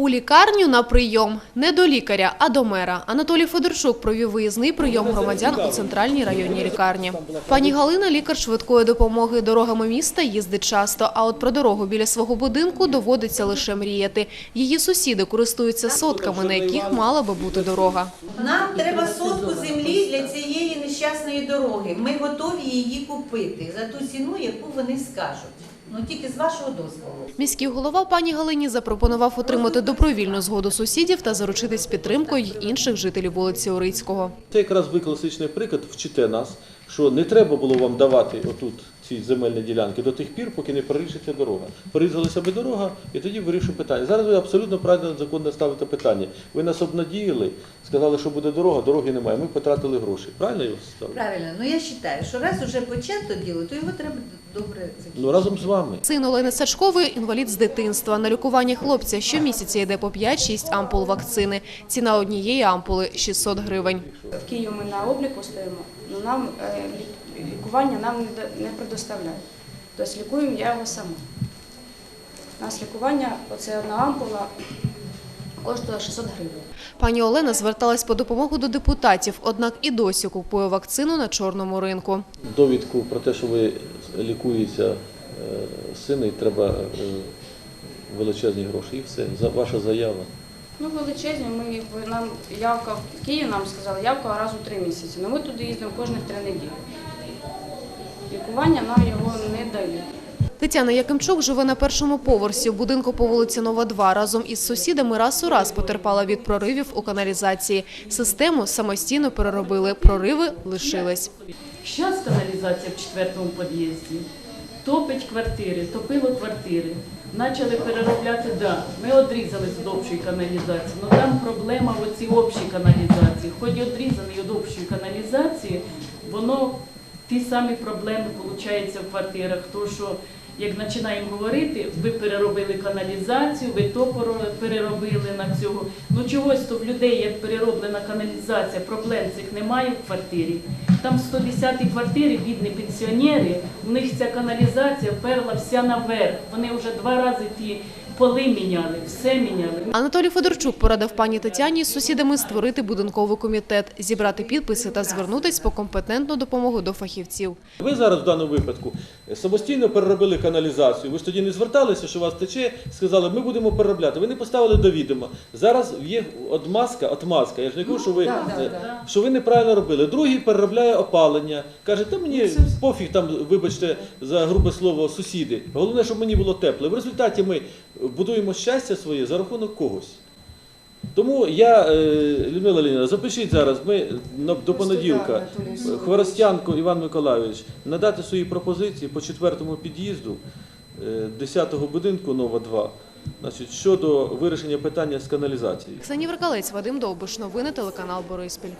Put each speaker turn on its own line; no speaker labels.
У лікарню на прийом не до лікаря, а до мера. Анатолій Федорчук провів виїзний прийом громадян у центральній районній лікарні. Пані Галина, лікар швидкої допомоги дорогами міста, їздить часто. А от про дорогу біля свого будинку доводиться лише мріяти. Її сусіди користуються сотками, на яких мала би бути дорога.
Нам треба сотку землі для цієї нещасної дороги. Ми готові її купити за ту ціну, яку вони скажуть. Ну тільки з вашого дозволу.
Міський голова пані Галині запропонував отримати добровільну згоду сусідів та заручитись підтримкою й інших жителів вулиці Орицького.
Це якраз ви класичний приклад, вчите нас, що не треба було вам давати отут ці земельні ділянки до тих пір, поки не прорішиться дорога. Порізалася би дорога, і тоді вирішив питання. Зараз ви абсолютно правильно законно ставите питання. Ви нас обнадіяли, сказали, що буде дорога, дороги немає. Ми потратили гроші. Правильно я ставлю?
Правильно, ну я вважаю, що раз уже почато діло, то його треба добре закінчити.
Ну разом з вами.
Син Олени Сачкової – інвалід з дитинства. На лікування хлопця щомісяця йде по 5-6 ампул вакцини. Ціна однієї ампули – 600 гривень.
В Києві ми на обліку стоїмо, але нам е, лікування нам не, предоставляють. Тобто лікуємо я його сама. У нас лікування, оце одна ампула, коштує 600 гривень.
Пані Олена зверталась по допомогу до депутатів, однак і досі купує вакцину на чорному ринку.
Довідку про те, що ви лікуєтеся е, сина, і треба е, величезні гроші. І все. За- Ваша заява.
Ну, величезні, ми нам явка в Києві нам сказали, явка раз у три місяці. Ну, ми туди їздимо кожних три неділі. Лікування нам його не дають.
Тетяна Якимчук живе на першому поверсі в будинку по вулиці Нова 2. Разом із сусідами раз у раз потерпала від проривів у каналізації. Систему самостійно переробили, прориви лишились.
Зараз каналізація в четвертому під'їзді. Топить квартири, топило квартири. Почали переробляти, да, ми відрізали від общої каналізації, але там проблема в оцій общій каналізації. Хоч і відрізаний від общої каналізації, воно ті самі проблеми виходить в квартирах. То, що як починаємо говорити, ви переробили каналізацію, ви то переробили на цього. Ну чогось то в людей, як перероблена каналізація, проблем цих немає в квартирі. Там в 110-й квартирі бідні пенсіонери, у них ця каналізація перла вся наверх. Вони вже два рази ті поли міняли, все міняли.
Анатолій Федорчук порадив пані Тетяні з сусідами створити будинковий комітет, зібрати підписи та звернутись по компетентну допомогу до фахівців.
Ви зараз в даному випадку самостійно переробили каналізацію. Ви ж тоді не зверталися, що у вас тече, сказали, ми будемо переробляти. Ви не поставили до відома. Зараз є отмазка, отмазка. Я ж не кажу, що ви, е, що ви неправильно робили. Другий переробляє опалення. Каже, та мені пофіг там, вибачте, за грубе слово, сусіди. Головне, щоб мені було тепло. В результаті ми будуємо щастя своє за рахунок когось. Тому я, е, Людмила Леонідовна, запишіть зараз, ми до понеділка, Хворостянко Іван Миколайович, надати свої пропозиції по четвертому під'їзду е, 10-го будинку Нова 2, значить, щодо вирішення питання з каналізацією.
Ксенія Веркалець, Вадим Довбиш. Новини телеканал Бориспіль.